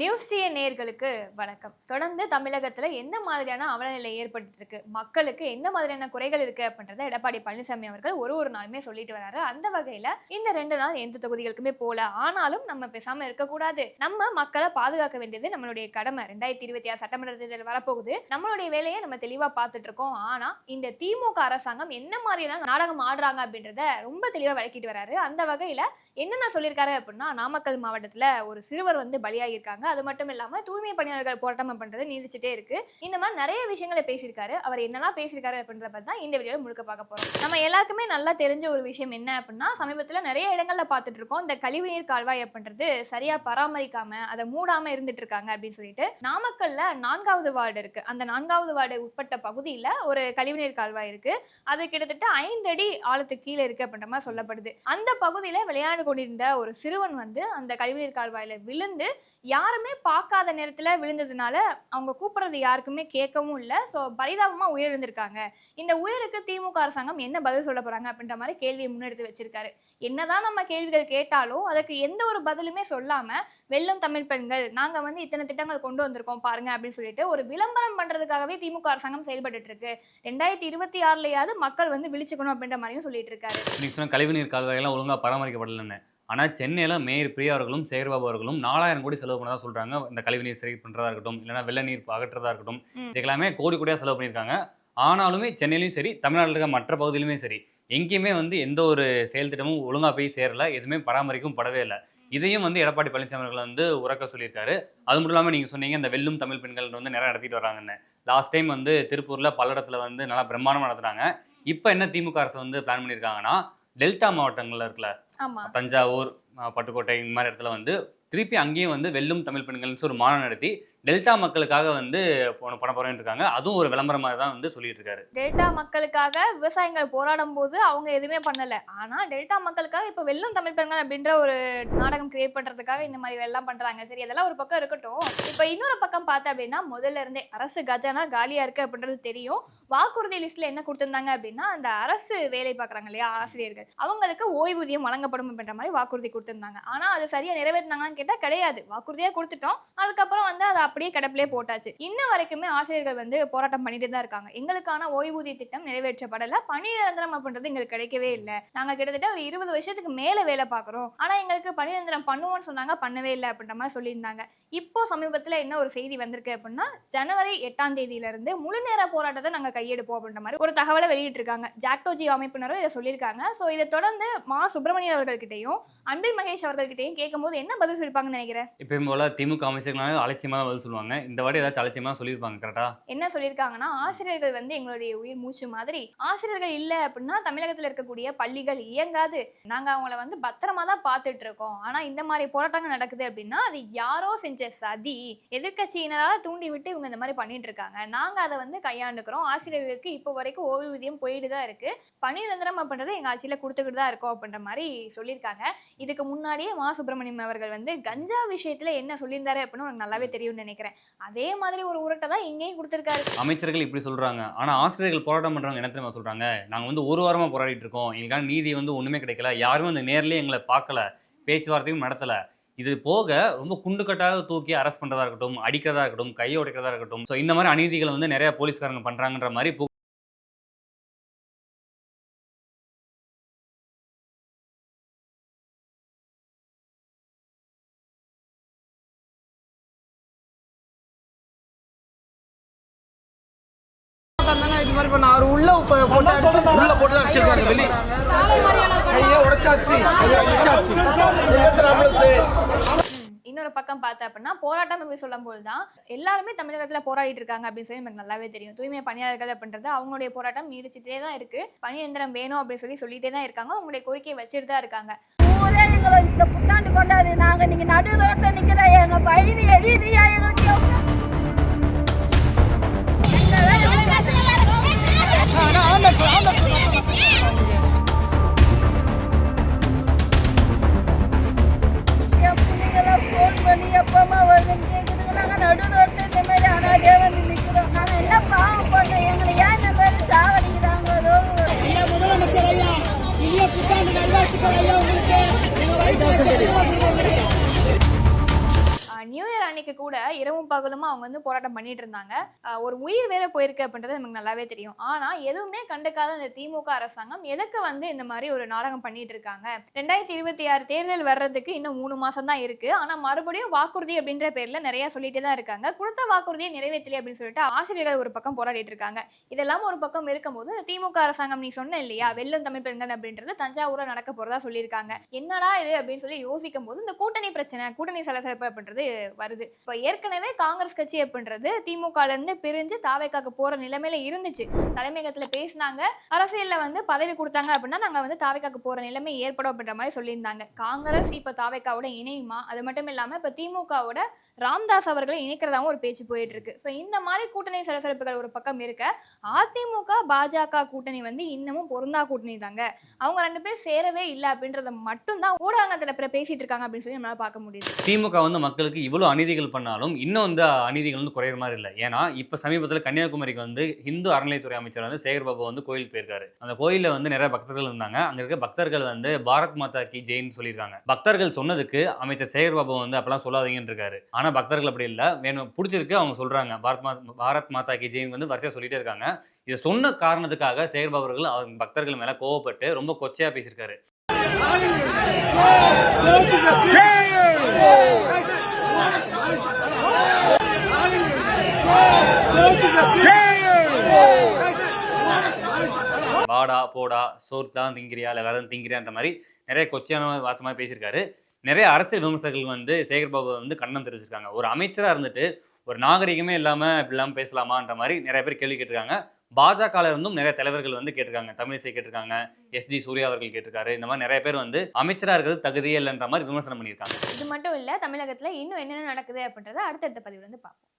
News DA நேர்களுக்கு வணக்கம். தொடர்ந்து தமிழகத்தில் எந்த மாதிரியான அவலநிலை ஏற்பட்டு இருக்கு மக்களுக்கு எந்த மாதிரியான குறைகள் இருக்கு அப்படின்றத எடப்பாடி பழனிசாமி அவர்கள் ஒரு ஒரு நாளுமே சொல்லிட்டு வராரு. அந்த வகையில இந்த ரெண்டு நாள் எந்த தொகுதிகளுக்குமே போல. ஆனாலும் நம்ம பேசாம இருக்கக்கூடாது. நம்ம மக்களை பாதுகாக்க வேண்டியது நம்மளுடைய கடமை. ரெண்டாயிரத்தி இருபத்தி ஆறு சட்டமன்ற தேர்தல் வரப்போகுது. நம்மளுடைய வேலையை நம்ம தெளிவா பார்த்துட்டு இருக்கோம். ஆனா இந்த திமுக அரசாங்கம் என்ன மாதிரியான நாடகம் ஆடுறாங்க அப்படின்றத ரொம்ப தெளிவா விளக்கிட்டு வராரு. அந்த வகையில என்னென்ன சொல்லியிருக்காரு அப்படின்னா நாமக்கல் மாவட்டத்துல ஒரு சிறுவர் வந்து பலியாகியிருக்காங்க. அது மட்டும் இல்லாம தூய்மை பணியாளர்கள் போராட்டம் பண்றது நீடிச்சுட்டே இருக்கு. இந்த மாதிரி நிறைய விஷயங்களை பேசியிருக்காரு. அவர் என்னெல்லாம் பேசியிருக்காரு அப்படின்றத பத்தி தான் இந்த வீடியோல முழுக்க பார்க்க போறோம். நம்ம எல்லாருக்குமே நல்லா தெரிஞ்ச ஒரு விஷயம் என்ன அப்படின்னா சமீபத்துல நிறைய இடங்கள்ல பார்த்துட்டு இருக்கோம். இந்த கழிவுநீர் கால்வாய் அப்படின்றது சரியா பராமரிக்காம அதை மூடாம இருந்துட்டு இருக்காங்க அப்படின்னு சொல்லிட்டு நாமக்கல்ல நான்காவது வார்டு இருக்கு. அந்த நான்காவது வார்டு உட்பட்ட பகுதியில ஒரு கழிவுநீர் கால்வாய் இருக்கு. அது கிட்டத்தட்ட ஐந்து அடி ஆழத்துக்கு கீழே இருக்கு அப்படின்ற மாதிரி சொல்லப்படுது. அந்த பகுதியில விளையாண்டு கொண்டிருந்த ஒரு சிறுவன் வந்து அந்த கழிவுநீர் கால்வாயில விழுந்து யாருமே பார்க்காத நேரத்தில் விழுந்ததுனால அவங்க கூப்பிடுறது யாருக்குமே கேட்கவும் இல்லை. ஸோ பரிதாபமா உயிரிழந்திருக்காங்க. இந்த உயிருக்கு திமுக அரசாங்கம் என்ன பதில் சொல்ல போறாங்க அப்படின்ற மாதிரி கேள்வியை முன்னெடுத்து வச்சிருக்காரு. என்னதான் நம்ம கேள்விகள் கேட்டாலும் அதுக்கு எந்த ஒரு பதிலுமே சொல்லாம வெள்ளம் தமிழ் பெண்கள் நாங்க வந்து இத்தனை திட்டங்கள் கொண்டு வந்திருக்கோம் பாருங்க அப்படின்னு சொல்லிட்டு ஒரு விளம்பரம் பண்றதுக்காகவே திமுக அரசாங்கம் செயல்பட்டு இருக்கு. ரெண்டாயிரத்தி இருபத்தி ஆறுலயாவது மக்கள் வந்து விழிச்சுக்கணும் அப்படின்ற மாதிரியும் சொல்லிட்டு இருக்காரு. கழிவுநீர் கால்வாயெல்லாம் ஒழுங்கா பராமரிக்கப்படலன்னு. ஆனா சென்னையில மேயர் பிரியா அவர்களும் சேகர்பாபு அவர்களும் நாலாயிரம் கோடி செலவு பண்ணதா சொல்றாங்க. இந்த கழிவுநீர் சரி பண்றதா இருக்கட்டும் இல்லைன்னா வெள்ள நீர் அகற்றதா இருக்கட்டும். இதுக்கெல்லாமே கோடி கோடியா செலவு பண்ணியிருக்காங்க. ஆனாலுமே சென்னையிலும் சரி தமிழ்நாட்டில் இருக்க மற்ற பகுதியிலுமே சரி எங்கேயுமே வந்து எந்த ஒரு செயல் திட்டமும் ஒழுங்கா போய் சேரல எதுவுமே பராமரிக்கும் படவே இல்லை. இதையும் வந்து எடப்பாடி பழனிசாமி அவர்கள் வந்து உறக்க சொல்லியிருக்காரு. அது மட்டும் இல்லாமல் நீங்கள் சொன்னீங்க இந்த வெல்லும் தமிழ் பெண்கள் வந்து நிறைய நடத்திட்டு வராங்கன்னு. லாஸ்ட் டைம் வந்து திருப்பூரில் பல்லடத்தில் வந்து நல்லா பிரம்மாண்டமாக நடத்துனாங்க. இப்போ என்ன திமுக அரசு வந்து பிளான் பண்ணியிருக்காங்கன்னா டெல்டா மாவட்டங்கள்ல இருக்குல்ல ஆமா தஞ்சாவூர் பட்டுக்கோட்டை இந்த மாதிரி இடத்துல வந்து திருப்பி அங்கேயும் வந்து வெல்லும் தமிழ் பெண்கள்னு ஒரு மாநாடு நடத்தி டெல்டா மக்களுக்காக வந்து போன பண்ண போறேன்னு இருக்காங்க. அதுவும் ஒரு விளம்பரமாக தான் வந்து சொல்லிட்டு இருக்காரு. டெல்டா மக்களுக்காக விவசாயிகள் போராடும் போது அவங்க எதுவுமே பண்ணல. ஆனா டெல்டா மக்களுக்காக இப்ப வெள்ளம் தமிழ் பெண்கள் அப்படின்ற ஒரு நாடகம் கிரியேட் பண்றதுக்காக இந்த மாதிரி எல்லாம் பண்றாங்க. சரி அதெல்லாம் ஒரு பக்கம் இருக்கட்டும். இப்ப இன்னொரு பக்கம் பார்த்தா அப்படின்னா முதல்ல இருந்தே அரசு கஜானா காலியா இருக்கு அப்படின்றது தெரியும். வாக்குறுதி லிஸ்ட்ல என்ன கொடுத்திருந்தாங்க அப்படின்னா அந்த அரசு வேலை பார்க்குறாங்க இல்லையா ஆசிரியர்கள். அவங்களுக்கு ஓய்வூதியம் வழங்கப்படும் அப்படின்ற மாதிரி வாக்குறுதி கொடுத்திருந்தாங்க. ஆனா அது சரியா நிறைவேற்றினாங்கன்னு கேட்டா கிடையாது. வாக்குறுதியா கொடுத்துட்டோம். அதுக்கப்புறம் வந்து அதை அப்படியே கிடப்பிலே போட்டாச்சு. இன்ன வரைக்குமே ஆசிரியர்கள் வந்து போராட்டம் பண்ணிட்டு தான் இருக்காங்க. எங்களுக்கான ஓய்வூதிய திட்டம் நிறைவேற்றப்படல. பணி நிரந்தரம் அப்படின்றது எங்களுக்கு கிடைக்கவே இல்லை. நாங்க கிட்டத்தட்ட ஒரு இருபது வருஷத்துக்கு மேல வேலை பார்க்குறோம். ஆனா எங்களுக்கு பணி நிரந்தரம் பண்ணுவோம்னு சொன்னாங்க. பண்ணவே இல்லை அப்படின்ற மாதிரி சொல்லியிருந்தாங்க. இப்போ சமீபத்துல என்ன ஒரு செய்தி வந்திருக்கு அப்படின்னா ஜனவரி எட்டாம் தேதியில இருந்து முழு நேர போராட்டத்தை நாங்க கையெடுப்போம் அப்படின்ற மாதிரி ஒரு தகவலை வெளியிட்டிருக்காங்க. ஜாக்டோஜி அமைப்பினரும் இதை சொல்லியிருக்காங்க. ஸோ இதை தொடர்ந்து மா சுப்பிரமணியன் அவர்கள்கிட்டயும் அன்பில் மகேஷ் அவர்கள்கிட்டயும் கேட்கும்போது என்ன பதில் சொல்லிருப்பாங்கன்னு நினைக்கிறேன்? இப்பயும் போல திமுக அமைச்சர்களான அலட்சியமா தான் பதில் சொல்லுவாங்க. இந்த வாட்டி ஏதாச்சும் அலட்சியமா சொல்லியிருப்பாங்க கரெக்டா என்ன சொல்லியிருக்காங்கன்னா ஆசிரியர்கள் வந்து எங்களுடைய உயிர் மூச்சு மாதிரி ஆசிரியர்கள் இல்லை அப்படின்னா தமிழகத்தில் இருக்கக்கூடிய பள்ளிகள் இயங்காது. நாங்கள் அவங்கள வந்து பத்திரமா தான் பார்த்துட்டு இருக்கோம் ஆனால் இந்த மாதிரி போராட்டங்கள் நடக்குது அப்படின்னா அது யாரோ செஞ்ச சதி. எதிர்க்கட்சியினரால் தூண்டி விட்டு இவங்க இந்த மாதிரி பண்ணிட்டு இருக்காங்க நாங்கள் அதை வந்து கையாண்டுக்கிறோம். ஆசிரியர்களுக்கு இப்போ வரைக்கும் ஓய்வூதியம் போயிட்டு தான் இருக்கு. பணி நிரந்தரம் அப்படின்றது எங்கள் ஆட்சியில் கொடுத்துக்கிட்டு தான் இருக்கோம் அப்படின்ற மாதிரி சொல்லியிருக்காங்க. இதுக்கு முன்னாடியே மா. சுப்பிரமணியம் அவர்கள் வந்து கஞ்சா விஷயத்துல என்ன சொல்லியிருந்தாரு அப்படின்னு நல்லாவே தெரியும்னு நினைக்கிறேன். அதே மாதிரி ஒரு உருட்டை தான் இங்கேயும் கொடுத்துருக்காரு. அமைச்சர்கள் இப்படி சொல்றாங்க. ஆனா ஆசிரியர்கள் போராட்டம் பண்றவங்க என்ன தெரியுமா சொல்றாங்க? நாங்க வந்து ஒரு வாரமா போராடிட்டு இருக்கோம். எங்களுக்கான நீதி வந்து ஒண்ணுமே கிடைக்கல. யாரும் வந்து நேர்லயே எங்களை பார்க்கல. பேச்சுவார்த்தையும் நடத்தல. இது போக ரொம்ப குண்டுக்கட்டாக தூக்கி அரெஸ்ட் பண்றதா இருக்கட்டும் அடிக்கிறதா இருக்கட்டும் கையை உடைக்கிறதா இருக்கட்டும். ஸோ இந்த மாதிரி அநீதிகளை வந்து நிறைய போலீஸ்காரங்க பண்றாங்கன்ற மாதிரி பு- தானே இது மாதிரி பண்ண? அவர் உள்ள போ- போட்டு அடிச்சு- உள்ள போட்டு அடிச்சிருக்காங்க வெளியே. கையை உடைச்சாச்சு. கையை உடைச்சாச்சு. என்ன சார் ஆம்புலன்ஸ்? இன்னொரு பக்கம் பார்த்தா அப்படின்னா போராட்டம் அப்படி சொல்லும்போது தான் எல்லாருமே தமிழகத்துல போராடிட்டு இருக்காங்க அப்படின்னு சொல்லி நமக்கு நல்லாவே தெரியும். தூய்மை பணியாளர்கள் அப்படின்றது அவங்களுடைய போராட்டம் நீடிச்சுட்டே தான் இருக்கு. பணி எந்திரம் வேணும் அப்படின்னு சொல்லி சொல்லிட்டே தான் இருக்காங்க. அவங்களுடைய கோரிக்கையை வச்சுட்டு தான் இருக்காங்க. புத்தாண்டு நல்வாழ்த்துக்கள் ஐயா உங்களுக்கு. எங்க வயிற்று நியூ அன்னைக்கு கூட இரவும் பகலுமா அவங்க வந்து போராட்டம் பண்ணிட்டு இருந்தாங்க. ஒரு உயிர் வேற போயிருக்கு அப்படின்றது நமக்கு நல்லாவே தெரியும். ஆனா எதுவுமே கண்டுக்காத இந்த திமுக அரசாங்கம் எதுக்கு வந்து இந்த மாதிரி ஒரு நாடகம் பண்ணிட்டு இருக்காங்க? ரெண்டாயிரத்தி இருபத்தி ஆறு தேர்தல் வர்றதுக்கு இன்னும் மூணு மாசம் தான் இருக்கு. ஆனா மறுபடியும் வாக்குறுதி அப்படின்ற பேர்ல நிறைய சொல்லிட்டே தான் இருக்காங்க. கொடுத்த வாக்குறுதியை நிறைவேற்றலை அப்படின்னு சொல்லிட்டு ஆசிரியர்கள் ஒரு பக்கம் போராடிட்டு இருக்காங்க. இதெல்லாம் ஒரு பக்கம் இருக்கும்போது திமுக அரசாங்கம் நீ சொன்ன இல்லையா? வெள்ளம் தமிழ் பெண்கள் அப்படின்றது தஞ்சாவூர்ல நடக்க போறதா சொல்லியிருக்காங்க. என்னடா இது அப்படின்னு சொல்லி யோசிக்கும் போது இந்த கூட்டணி பிரச்சனை கூட்டணி சலசலப்பு அப்படின்றது வருது. இப்போ ஏற்கனவே காங்கிரஸ் கட்சி அப்படின்றது திமுக இருந்து பிரிஞ்சு தாவேக்காக்கு போற நிலைமையில இருந்துச்சு. தலைமையகத்துல பேசினாங்க. அரசியல்ல வந்து பதவி கொடுத்தாங்க அப்படின்னா நாங்க வந்து தாவேக்காக்கு போற நிலைமை ஏற்படும் அப்படின்ற மாதிரி சொல்லியிருந்தாங்க. காங்கிரஸ் இப்ப தாவேக்காவோட இணையுமா? அது மட்டும் இல்லாம இப்ப திமுகவோட ராம்தாஸ் அவர்களை இணைக்கிறதாவும் ஒரு பேச்சு போயிட்டு இருக்கு ஸோ இந்த மாதிரி கூட்டணி சலசலப்புகள் ஒரு பக்கம் இருக்க அதிமுக பாஜக கூட்டணி வந்து இன்னமும் பொருந்தா கூட்டணி தாங்க. அவங்க ரெண்டு பேர் சேரவே இல்லை அப்படின்றத மட்டும்தான் ஊடகத்துல பிற பேசிட்டு இருக்காங்க அப்படின்னு சொல்லி நம்மளால பார்க்க முடியுது. திமுக வந்து மக்களுக்கு இவ்வளவு அநீதிகள் பண்ணாலும் இன்னும் வந்து அநீதிகள் வந்து குறையிற மாதிரி இல்லை. ஏன்னா இப்போ சமீபத்தில் கன்னியாகுமரிக்கு வந்து இந்து அறநிலைத்துறை அமைச்சர் வந்து சேகர் பாபு வந்து கோயிலுக்கு போயிருக்காரு. அந்த கோயிலில் வந்து நிறைய பக்தர்கள் இருந்தாங்க. அங்கே இருக்க பக்தர்கள் வந்து பாரத் மாதா கி ஜெயின் சொல்லியிருக்காங்க. பக்தர்கள் சொன்னதுக்கு அமைச்சர் சேகர் பாபு வந்து அப்பெல்லாம் சொல்லாதீங்கன்னு இருக்காரு. ஆனால் பக்தர்கள் அப்படி இல்லை. வேணும் பிடிச்சிருக்கு அவங்க சொல்கிறாங்க பாரத் மா பாரத் மாதா கி ஜெயின் வந்து வரிசையாக சொல்லிட்டே இருக்காங்க. இதை சொன்ன காரணத்துக்காக சேகர் பாபு அவர்கள் அவங்க பக்தர்கள் மேலே கோவப்பட்டு ரொம்ப கொச்சையாக பேசியிருக்காரு. போடா சோறு தான் திங்கிறியா இல்லை வேறு திங்கிறியான்ற மாதிரி நிறைய கொச்சையான வார்த்தை மாதிரி பேசியிருக்காரு. நிறைய அரசியல் விமர்சகர்கள் வந்து சேகர் பாபு வந்து கண்டனம் தெரிவிச்சிருக்காங்க. ஒரு அமைச்சராக இருந்துட்டு ஒரு நாகரிகமே இல்லாமல் இப்படி இல்லாமல் பேசலாமான்ற மாதிரி நிறைய பேர் கேள்வி கேட்டிருக்காங்க. பாஜகவில் இருந்தும் நிறைய தலைவர்கள் வந்து கேட்டிருக்காங்க. தமிழிசை கேட்டிருக்காங்க. எஸ்ஜி சூர்யா அவர்கள் கேட்டிருக்காரு. இந்த மாதிரி நிறைய பேர் வந்து அமைச்சராக இருக்கிறது தகுதியே இல்லைன்ற மாதிரி விமர்சனம் பண்ணியிருக்காங்க. இது மட்டும் இல்லை தமிழகத்தில் இன்னும் என்னென்ன நடக்குது அப்படின்றத அடுத்தடுத்த பதிவு வந்து பார்ப்போம்.